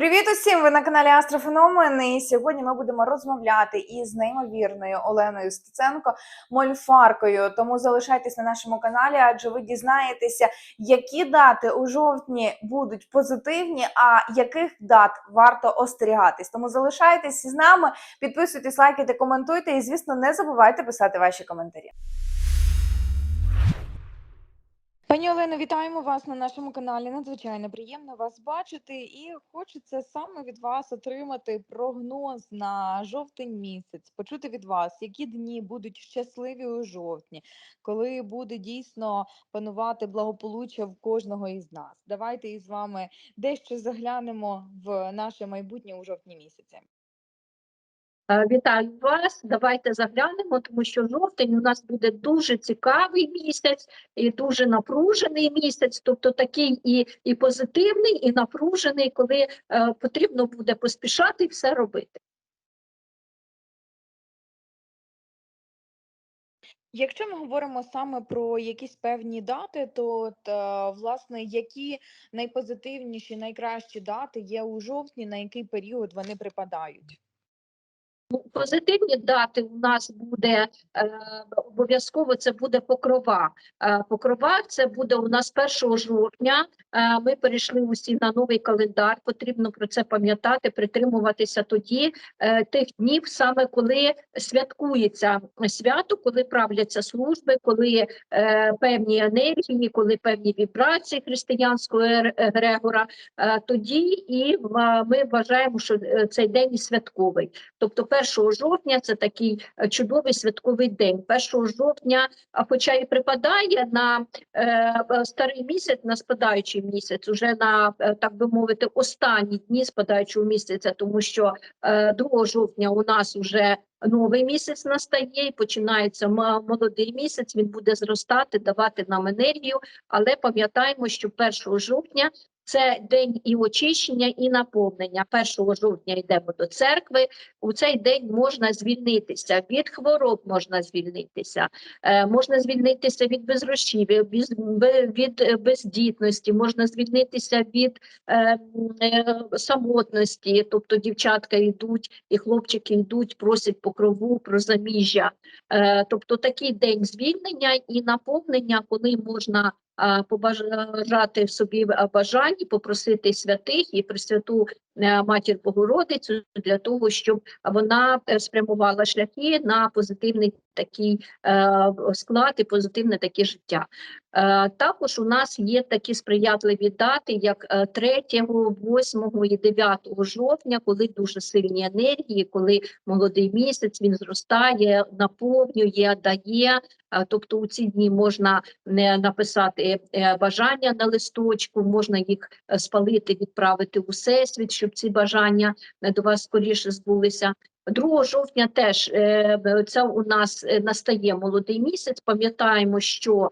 Привіт усім! Ви на каналі Астрофеномен. І сьогодні ми будемо розмовляти із неймовірною Оленою Стеценко Мольфаркою. Тому залишайтесь на нашому каналі, адже ви дізнаєтеся, які дати у жовтні будуть позитивні, а яких дат варто остерігатись. Тому залишайтесь з нами, підписуйтесь, лайкайте, коментуйте і, звісно, не забувайте писати ваші коментарі. Пані Олено, вітаємо вас на нашому каналі. Надзвичайно приємно вас бачити, і хочеться саме від вас отримати прогноз на жовтень місяць, почути від вас, які дні будуть щасливі у жовтні, коли буде дійсно панувати благополуччя в кожного із нас. Давайте із вами дещо заглянемо в наше майбутнє у жовтні місяці. Е, Вітаю вас. Давайте заглянемо, тому що жовтень у нас буде дуже цікавий місяць і дуже напружений місяць, тобто такий і, і позитивний, і напружений, коли е, потрібно буде поспішати і все робити. Якщо ми говоримо саме про якісь певні дати, то от, е, власне які найпозитивніші, найкращі дати є у жовтні, на який період вони припадають? Ну, Позитивні дати у нас буде е, обов'язково це буде покрова. Е, покрова це буде у нас 1 жовтня. Е, ми перейшли усі на новий календар. Потрібно про це пам'ятати, притримуватися тоді е, тих днів, саме коли святкується свято, коли правляться служби, коли е, певні енергії, коли певні вібрації християнського егрегора. Е, тоді і ва- ми вважаємо, що е, цей день святковий. Тобто 1 жовтня це такий е, чудовий святковий день. 1 жовтня, хоча і припадає на е, е, старий місяць, на спадаючий місяць, уже на е, так би мовити, останні дні спадаючого місяця, тому що е, 2 жовтня у нас вже новий місяць настає і починається молодий місяць. Він буде зростати, давати нам енергію. Але пам'ятаємо, що 1 жовтня це день і очищення, і наповнення. 1 жовтня йдемо до церкви. У цей день можна звільнитися від хвороб, можна звільнитися, е, можна звільнитися від безгрошів'я, без- бе- від е, бездітності, можна звільнитися від е, самотності. Тобто дівчатка йдуть і хлопчики йдуть, просять покрову про заміжжя. Тобто такий день звільнення і наповнення, коли можна побажати собі бажань, попросити святих і Пресвяту е, Матір Богородицю для того, щоб вона е, спрямувала шляхи на позитивний такий е, склад і позитивне таке життя. Е, також у нас є такі сприятливі дати, як е, 3, 8 і 9 жовтня, коли дуже сильні енергії, коли молодий місяць він зростає, наповнює, дає. Е, Тобто у ці дні можна не написати е, бажання на листочку, можна їх е, спалити, відправити у всесвіт, щоб ці бажання е, до вас скоріше збулися. 2 жовтня теж е, це у нас е, настає молодий місяць. Пам'ятаємо, що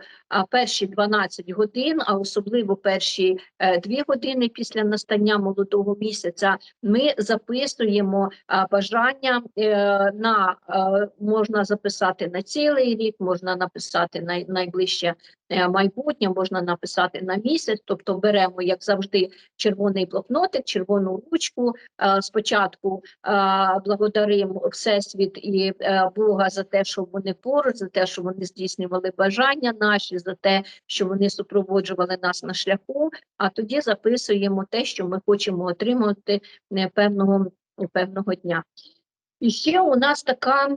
перші 12 годин, а особливо перші е, 2 години після настання молодого місяця, ми записуємо бажання е, на е, можна записати на цілий рік, можна написати на найближче е, майбутнє, можна написати на місяць. Тобто беремо, як завжди, червоний блокнотик, червону ручку. Е, Спочатку е, благодаримо Всесвіт і е, Бога за те, що вони поруч, за те, що вони здійснювали бажання наші, за те, що вони супроводжували нас на шляху. А тоді записуємо те, що ми хочемо отримати е, певного, певного дня. І ще у нас така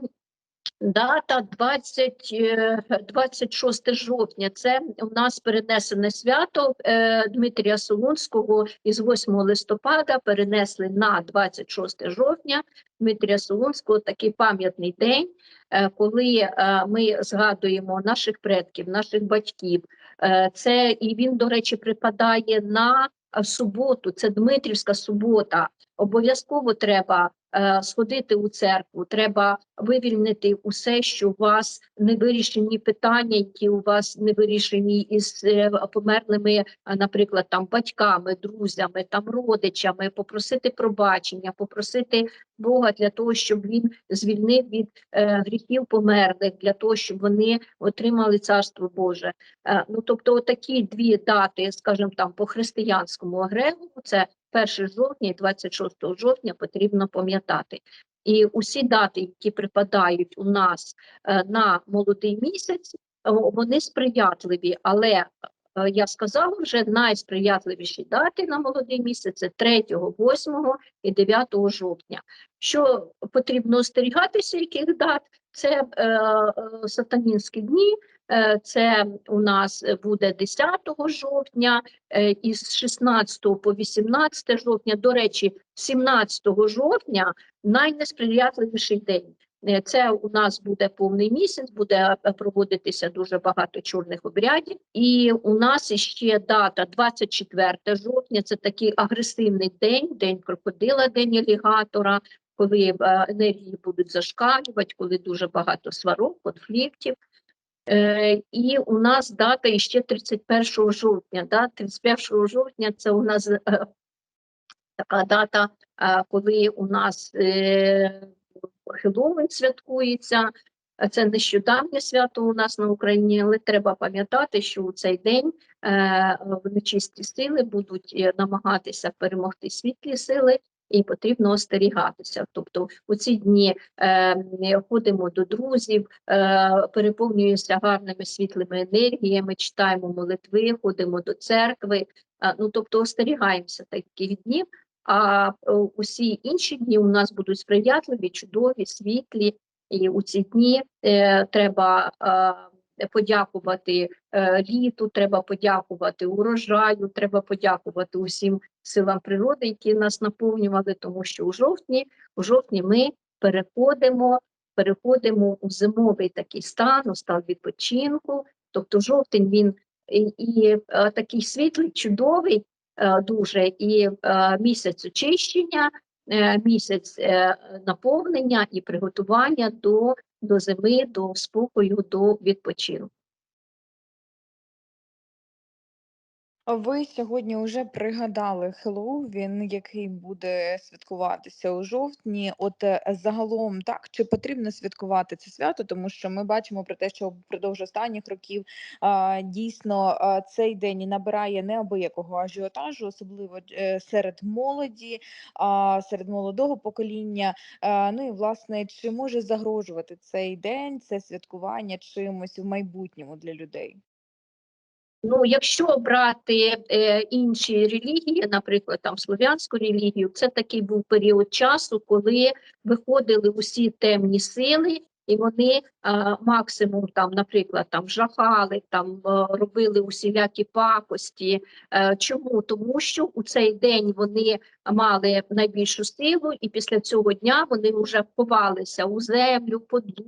дата 20, е, 26 жовтня. Це у нас перенесене свято е, Дмитрія Солунського із 8 листопада перенесли на 26 жовтня. Дмитрія Солунського такий пам'ятний день, е, коли е, ми згадуємо наших предків, наших батьків. Е, Це і він, до речі, припадає на е, суботу. Це Дмитрівська субота. Обов'язково треба е, сходити у церкву, треба вивільнити усе, що у вас не вирішені питання, які у вас не вирішені із е, померлими, наприклад, там батьками, друзями, там родичами, попросити пробачення, попросити Бога для того, щоб він звільнив від е, гріхів померлих, для того, щоб вони отримали царство Боже. Е, ну тобто, такі дві дати, скажімо там, по християнському агрегу, це 1 жовтня і 26 жовтня потрібно пам'ятати. І усі дати, які припадають у нас е, на молодий місяць, е, вони сприятливі, але е, я сказала вже найсприятливіші дати на молодий місяць це 3, 8 і 9 жовтня. Що потрібно остерігатися, яких дат? Це е, сатанінські дні, це у нас буде 10 жовтня, е, із 16 по 18 жовтня. До речі, 17 жовтня найнесприятливіший день. Е, Це у нас буде повний місяць, буде е, проводитися дуже багато чорних обрядів. І у нас ще дата 24 жовтня. Це такий агресивний день, день крокодила, день алігатора, коли е, енергії будуть зашкалювати, коли дуже багато сварок, конфліктів. Е, і у нас дата іще 31 жовтня. Да? 31 жовтня це у нас е, така дата, е, коли у нас Хеллоуін святкується. Це нещодавнє свято у нас на Україні, але треба пам'ятати, що у цей день нечисті сили будуть намагатися перемогти світлі сили, і потрібно остерігатися. Тобто у ці дні е, ходимо до друзів, е, переповнюємося гарними світлими енергіями, читаємо молитви, ходимо до церкви. Е, ну тобто остерігаємося таких днів. А е, усі інші дні у нас будуть сприятливі, чудові, світлі. І у ці дні е, треба е, подякувати е, літу, треба подякувати урожаю, треба подякувати усім силам природи, які нас наповнювали, тому що у жовтні, у жовтні ми переходимо, переходимо у зимовий такий стан, у стан відпочинку. Тобто жовтень він і, і е, такий світлий, чудовий, е, дуже і місяць очищення, місяць е, наповнення і приготування до, до зими, до спокою, до відпочинку. Ви сьогодні вже пригадали Хеллоуін, який буде святкуватися у жовтні. От е, загалом, так чи потрібно святкувати це свято, тому що ми бачимо про те, що впродовж останніх років а, дійсно а, цей день набирає неабиякого ажіотажу, особливо е, серед молоді, а, серед молодого покоління. А, ну і власне, чи може загрожувати цей день, це святкування чимось в майбутньому для людей? Ну, якщо брати е, інші релігії, наприклад, там слов'янську релігію, це такий був період часу, коли виходили усі темні сили, і вони е, максимум там, наприклад, там жахали, там е, робили усілякі пакості. Е, чому? Тому що у цей день вони мали найбільшу силу, і після цього дня вони вже ховалися у землю, поду,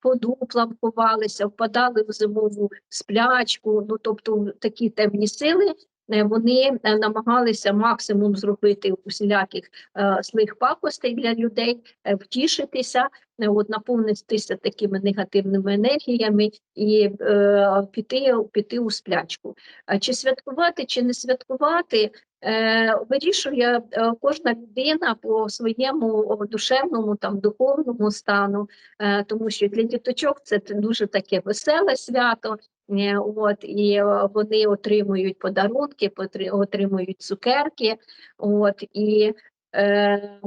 по дуплам ховалися, впадали в зимову сплячку. Ну тобто такі темні сили. Е, Вони е, намагалися максимум зробити усіляких е, злих пакостей для людей, втішитися, от наповнитися такими негативними енергіями і е, піти, піти у сплячку. Чи святкувати, чи не святкувати, вирішує кожна людина по своєму душевному там духовному стану. Тому що для діточок це дуже таке веселе свято. Е, От і е, вони отримують подарунки, отримують цукерки. От і, е,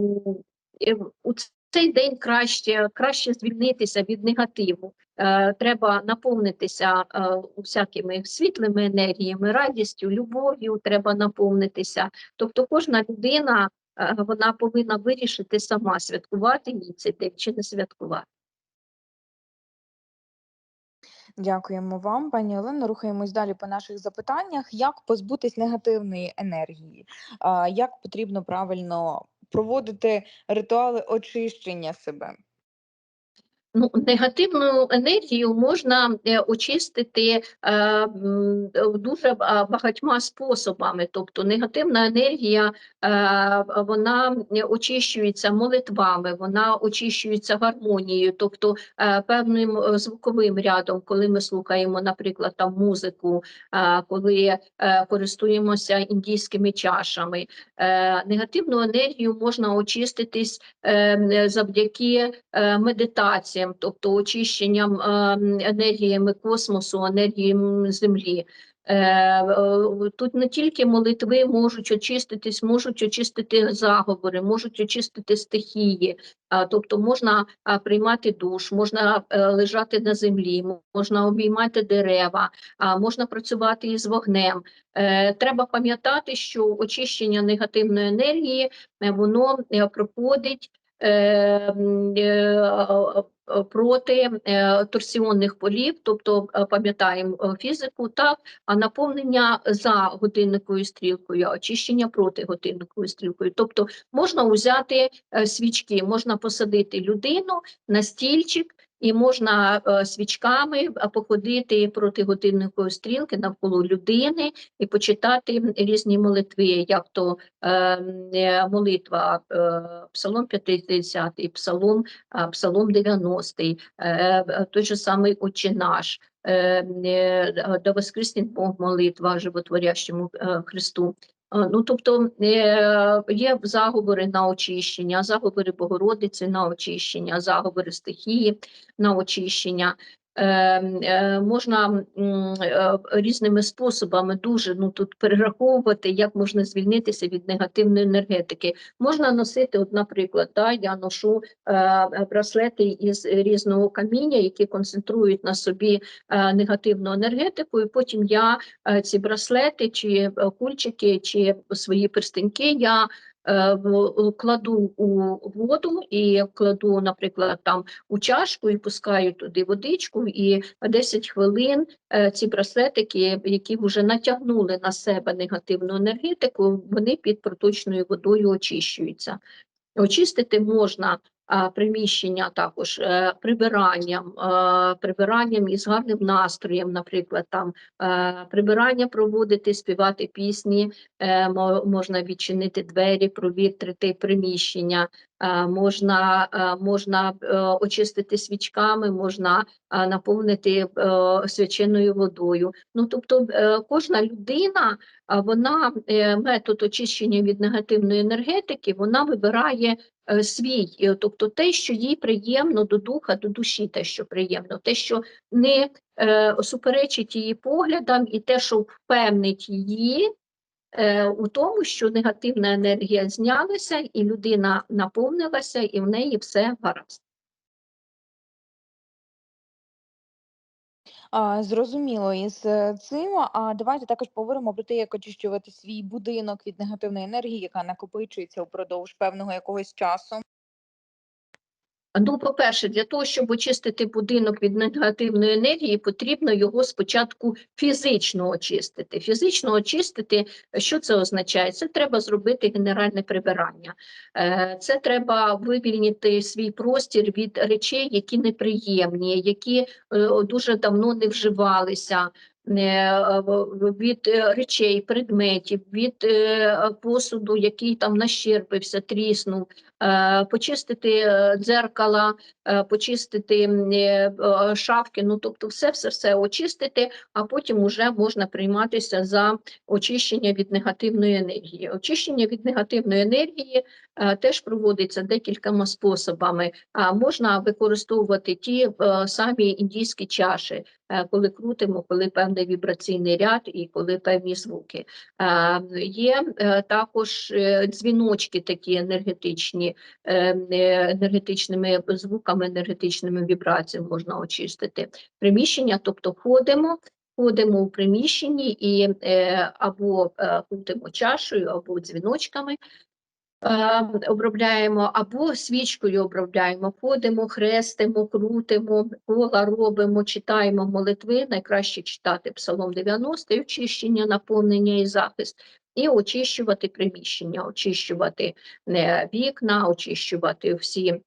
у цей день краще, краще звільнитися від негативу. Е, треба наповнитися е, усякими світлими енергіями, радістю, любов'ю. Треба наповнитися. Тобто, кожна людина е, вона повинна вирішити сама святкувати їй цей день чи не святкувати. Дякуємо вам, пані Олено. Рухаємось далі по наших запитаннях. Як позбутись негативної енергії? Як потрібно правильно проводити ритуали очищення себе? Ну, негативну енергію можна е, очистити е, дуже багатьма способами. Тобто негативна енергія е, вона очищується молитвами, вона очищується гармонією, тобто е, певним е, звуковим рядом, коли ми слухаємо, наприклад, там музику, е, коли е, користуємося індійськими чашами. Е, негативну енергію можна очиститись е, завдяки е, медитаціям, тобто очищенням е, енергіями космосу, енергіями землі. Е, е, Тут не тільки молитви можуть очиститись, можуть очистити заговори, можуть очистити стихії. Тобто можна приймати душ, можна лежати на землі, можна обіймати дерева, можна працювати із вогнем. Треба пам'ятати, що очищення негативної енергії воно проходить. Е, м, е, Проти е, торсіонних полів, тобто е, пам'ятаємо фізику, так а наповнення за годинниковою стрілкою, очищення проти годинниковою стрілкою. Тобто можна взяти свічки, можна посадити людину на стільчик, і можна е, свічками е, походити проти годинникової стрілки навколо людини і почитати різні молитви, як то е, молитва Псалом 50, Псалом, е, Псалом 90, е, е, той же самий Отче наш. Да воскреснет Бог молитва животворящому Христу. Ну, тобто е, є заговори на очищення, заговори Богородиці на очищення, заговори стихії на очищення. Е, е, можна е, різними способами дуже ну тут перераховувати, як можна звільнитися від негативної енергетики. Можна носити, от, наприклад, да, я ношу е, браслети із різного каміння, які концентрують на собі негативну енергетику, і потім я ці браслети, чи кульчики, чи свої перстеньки я кладу у воду і кладу, наприклад, там у чашку і пускаю туди водичку, і 10 хвилин е, ці браслетики, які вже натягнули на себе негативну енергетику, вони під проточною водою очищуються. Очистити можна приміщення також е, прибиранням, е, прибиранням із гарним настроєм, наприклад, там е, прибирання проводити, співати пісні, е, мо- можна відчинити двері, провітрити приміщення, е, можна, е, можна е, очистити свічками, можна е, наповнити е, свяченою водою. Ну, тобто е, кожна людина, вона е, метод очищення від негативної енергетики, вона вибирає е, свій, е, тобто те, що їй приємно до духа, до душі, те, що приємно, те, що не е, суперечить її поглядам, і те, що впевнить її е, у тому, що негативна енергія знялася, і людина наповнилася, і в неї все гаразд. А, зрозуміло із е, цим. А давайте також поговоримо про те, як очищувати свій будинок від негативної енергії, яка накопичується упродовж певного якогось часу. Ну, по-перше, для того, щоб очистити будинок від негативної енергії, потрібно його спочатку фізично очистити. Фізично очистити, що це означає? Це треба зробити генеральне прибирання. Е, Це треба вивільнити свій простір від речей, які неприємні, які е, дуже давно не вживалися. е, Від речей, предметів, від посуду, який там нащерпився, тріснув, почистити е, дзеркала, е, почистити е, е, шафки, ну тобто все, все, все очистити, а потім уже можна прийматися за очищення від негативної енергії. Очищення від негативної енергії е, теж проводиться декількома способами. Можна використовувати ті е, самі індійські чаші, е, коли крутимо, коли певний вібраційний ряд і коли певні звуки. Е, Є е, також е, дзвіночки такі енергетичні, е, е, енергетичними звуками, енергетичними вібраціями можна очистити приміщення, тобто ходимо. Ходимо у приміщенні і е, або е, крутимо чашею, або дзвіночками, обробляємо, або свічкою обробляємо, ходимо, хрестимо, крутимо, кола робимо, читаємо молитви. Найкраще читати Псалом 90, і очищення, наповнення і захист, і очищувати приміщення, очищувати е, вікна, очищувати всі.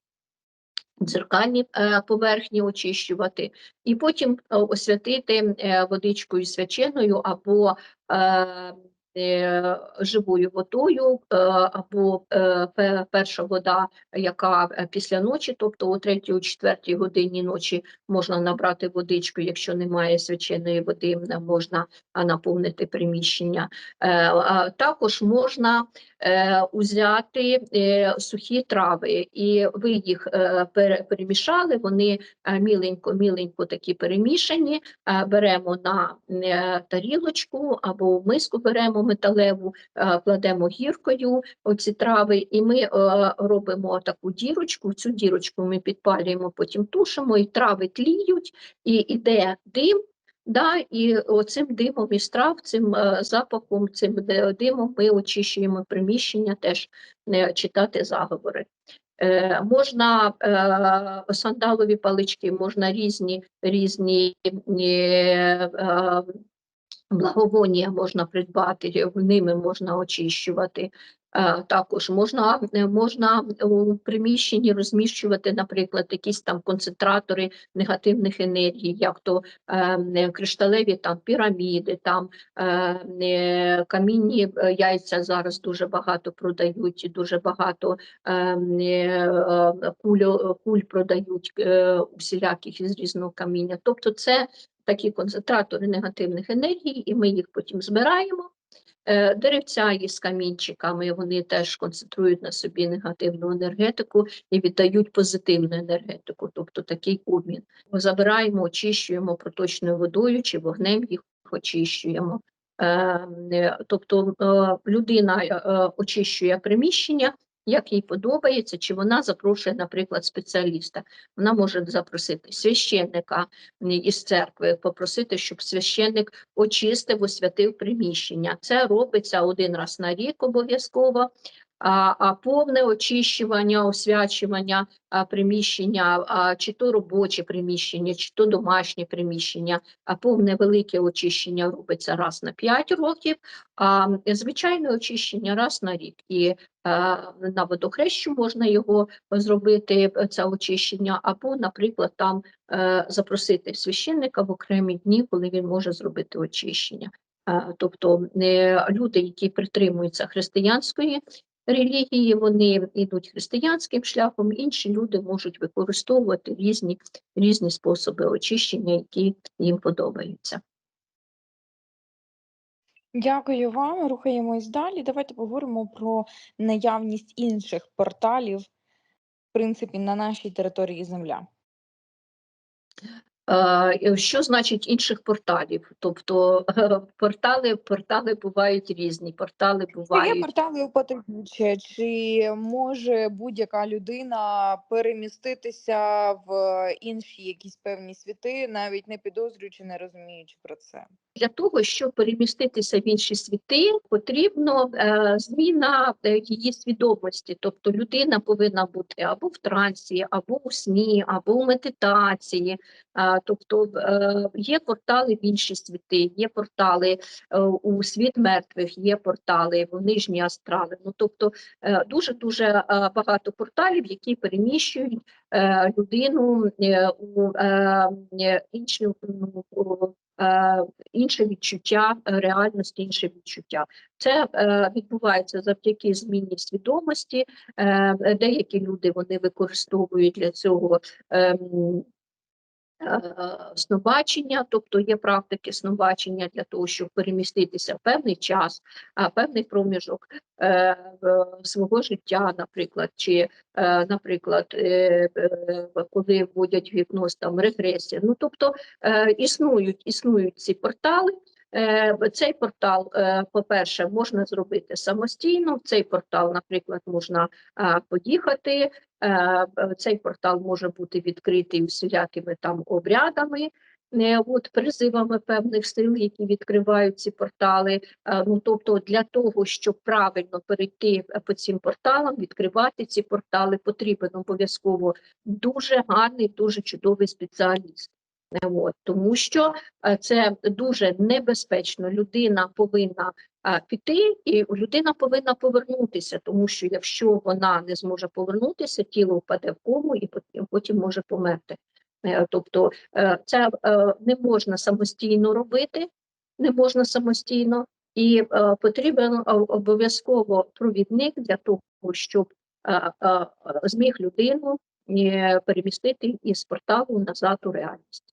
Дзеркальні е, поверхні очищувати, і потім е, освятити водичкою свяченою або живою водою, е, або е, перша вода, яка е, після ночі, тобто о 3-4 годині ночі можна набрати водичку, якщо немає свяченої води, е, можна наповнити приміщення. Е, Також можна е, узяти е, сухі трави, і ви їх е, перемішали, вони е, міленько-міленько такі перемішані, е, беремо на е, тарілочку або миску беремо металеву, е, кладемо гіркою оці трави, і ми е, робимо таку дірочку. Цю дірочку ми підпалюємо, потім тушимо, і трави тліють, і йде дим. Да, і оцим димом із трав, цим е, запахом, цим димом ми очищуємо приміщення, теж не читати заговори. Е, можна е, сандалові палички, можна різні різні е, е, благовоння можна придбати, ними можна очищувати. Е, Також можна, е, можна у приміщенні розміщувати, наприклад, якісь там концентратори негативних енергій, як то е, е, кришталеві там піраміди, там е, е, камінні яйця зараз дуже багато продають, дуже багато е, е, куль, куль продають е, усіляких із різного каміння. Тобто, це такі концентратори негативних енергій, і ми їх потім збираємо. Е, Деревця із камінчиками вони теж концентрують на собі негативну енергетику і віддають позитивну енергетику, тобто такий обмін. Ми забираємо, очищуємо проточною водою чи вогнем їх очищуємо. Е, е, Тобто е, людина очищує приміщення, як їй подобається, чи вона запрошує, наприклад, спеціаліста. Вона може запросити священника із церкви, попросити, щоб священник очистив, освятив приміщення. Це робиться один раз на рік обов'язково. А, повне очищування, освячування приміщення, чи то робоче приміщення, чи то домашнє приміщення, а повне велике очищення робиться раз на 5 років, а звичайне очищення раз на рік. І на водохрещу можна його зробити, е, це очищення, або, наприклад, там е, запросити священника в окремі дні, коли він може зробити очищення. Е, Тобто люди, які притримуються християнської релігії, вони йдуть християнським шляхом, інші люди можуть використовувати різні, різні способи очищення, які їм подобаються. Дякую вам. Рухаємось далі. Давайте поговоримо про наявність інших порталів, в принципі, на нашій території Земля. Е, Що значить інших порталів? Тобто портали, портали бувають різні, портали Чи Є портали у чи може будь-яка людина переміститися в інші якісь певні світи, навіть не підозрюючи, не розуміючи про це? Для того, щоб переміститися в інші світи, потрібно е, зміна е, її свідомості. Тобто людина повинна бути або в трансі, або у сні, або у медитації. Е, тобто є портали в інші світи, є портали у світ мертвих, є портали в нижні астрали. Ну тобто дуже дуже багато порталів, які переміщують людину е, у е, е, е, інше відчуття е, реальності, інше відчуття. Це е, відбувається завдяки зміні свідомості. Е, деякі люди вони використовують для цього. Е, Снобачення, тобто є практики снобачення для того, щоб переміститися в певний час, певний проміжок е, свого життя, наприклад, чи, е, наприклад, коли вводять гіпноз там регресія. Ну тобто існують, існують ці портали. Е, Цей портал, е, по-перше, можна зробити самостійно. В цей портал, наприклад, можна е, поїхати. Цей портал може бути відкритий всілякими там обрядами, от призивами певних сил, які відкривають ці портали. Ну тобто, для того, щоб правильно перейти по цим порталам, відкривати ці портали, потрібен обов'язково дуже гарний, дуже чудовий спеціаліст. От, тому що е, це дуже небезпечно. Людина повинна е, піти, і людина повинна повернутися, тому що якщо вона не зможе повернутися, тіло впаде в кому і потім, може померти. Е, Тобто це не можна самостійно робити, не можна самостійно, і потрібен обов'язково провідник для того, щоб зміг людину перемістити із порталу назад у реальність.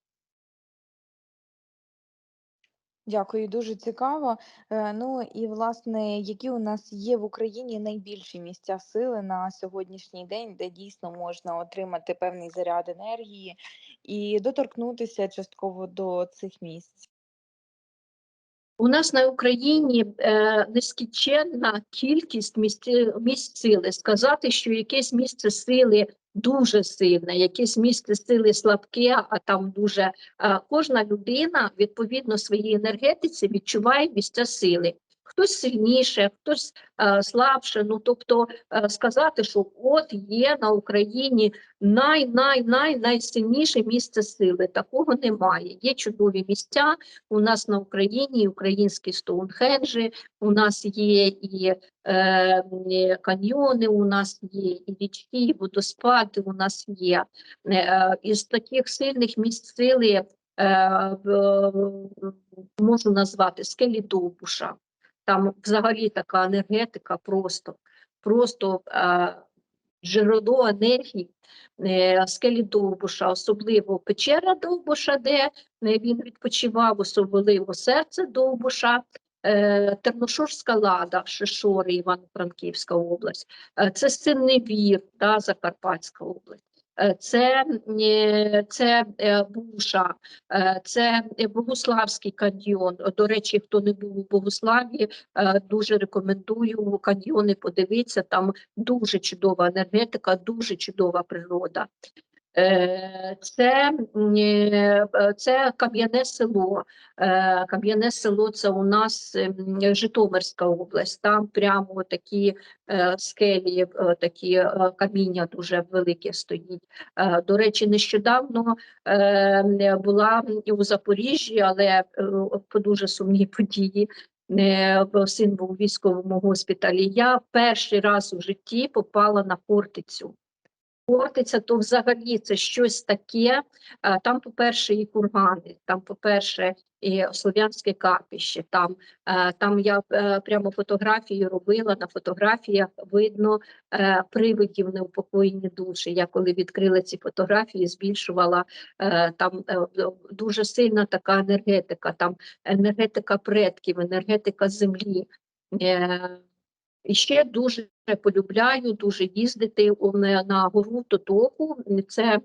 Дякую, дуже цікаво. Е, ну і власне, які у нас є в Україні найбільші місця сили на сьогоднішній день, де дійсно можна отримати певний заряд енергії і доторкнутися частково до цих місць? У нас на Україні е, нескінченна кількість місць, місць сили. Сказати, що якесь місце сили дуже сильне, якесь місце сили слабке, а там дуже е, кожна людина відповідно своїй енергетиці відчуває місця сили. Хтось сильніше, хтось е, слабше. Ну тобто е, сказати, що от є на Україні най най най найсильніше місце сили. Такого немає. Є чудові місця у нас на Україні, українські Стоунхенджі, у нас є і е, каньйони, у нас є і річки, і водоспади. У нас є е, із таких сильних місць сили. Е, можу назвати скелі Довбуша. Там взагалі така енергетика просто, просто е, джерело енергії е, скелі Довбуша, особливо печера Довбуша, де е, він відпочивав, особливо серце Довбуша, е, Терношорська лада, Шишори, Івано-Франківська область, це Синевір, та, Закарпатська область. Е, Це, е, це е, Буша, це Богославський каньйон. До речі, хто не був у Богуславі, е, дуже рекомендую каньйони подивитися. Там дуже чудова енергетика, дуже чудова природа. Е, Це, е, це Кам'яне село. Е, Кам'яне село це у нас Житомирська область. Там прямо такі скелі, такі каміння дуже великі стоїть. До речі, нещодавно була у Запоріжжі, але по дуже сумній події. Син був у військовому госпіталі. Я перший раз у житті попала на фортецю. Фортеця то взагалі це щось таке. е, Там, по-перше, і кургани, там, по-перше, і слов'янське капіще. Там, е, там я е, прямо фотографії робила. На фотографіях видно привидів неупокоєні душі. Я коли відкрила ці фотографії, збільшувала там дуже сильна така енергетика, там енергетика предків, енергетика землі. Ще дуже полюбляю дуже їздити на гору Тотоку. Це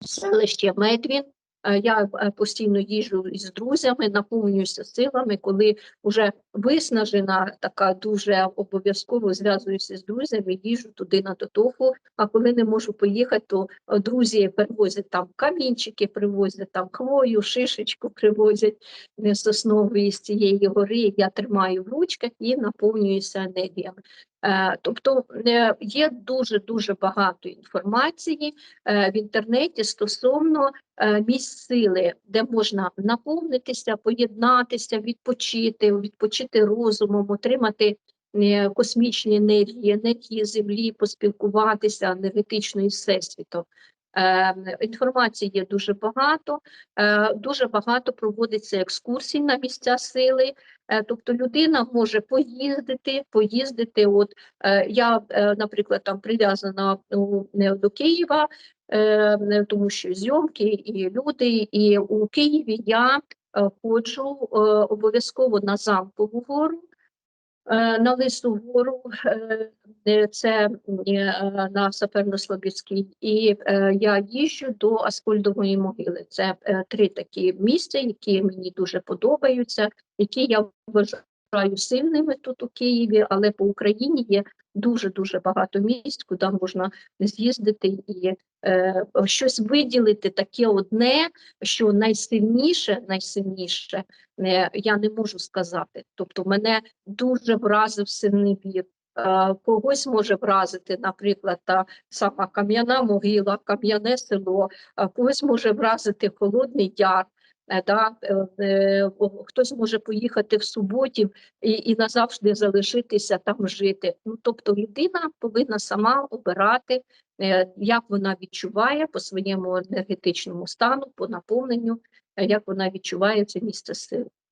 селище Медвін. Е, Я е, постійно їжджу із друзями, наповнююся силами, коли вже виснажена, така дуже обов'язково зв'язуюся з друзями, їжджу туди на Тотоку. А коли не можу поїхати, то е, друзі привозять там камінчики, привозять там хвою, шишечку привозять соснової з цієї гори. Я тримаю в ручках і наповнююся енергіями. Е, Тобто е, є дуже дуже багато інформації е, в інтернеті стосовно місць сили, де можна наповнитися, поєднатися, відпочити, відпочити розумом, отримати космічні енергії, енергії землі, поспілкуватися енергетично із всесвітом. Е, Інформації є дуже багато, е, дуже багато проводиться екскурсій на місця сили. Е, Тобто людина може поїздити, поїздити. От я, наприклад, там прив'язана ну, до Києва, тому що зйомки і люди. І у Києві я ходжу обов'язково на замкову гору. Е, На Лису гору, е, це е, на Саперно-Слобідській, і я їжджу до Аскольдової могили. Це три такі місця, які мені дуже подобаються, які я вважаю сильними тут у Києві, але по Україні є дуже дуже багато місць, куди можна з'їздити і е, щось виділити таке одне, що найсильніше, найсильніше е, я не можу сказати. Тобто мене дуже вразив сильний вір. Е, Когось може вразити, наприклад, та сама кам'яна могила, кам'яне село, когось може вразити Холодний Яр. Е, Да, е, е, хтось може поїхати в суботів і, і назавжди залишитися там жити. Ну, тобто людина повинна сама обирати, як вона відчуває по своєму енергетичному стану, по наповненню, як вона відчуває це місце сили.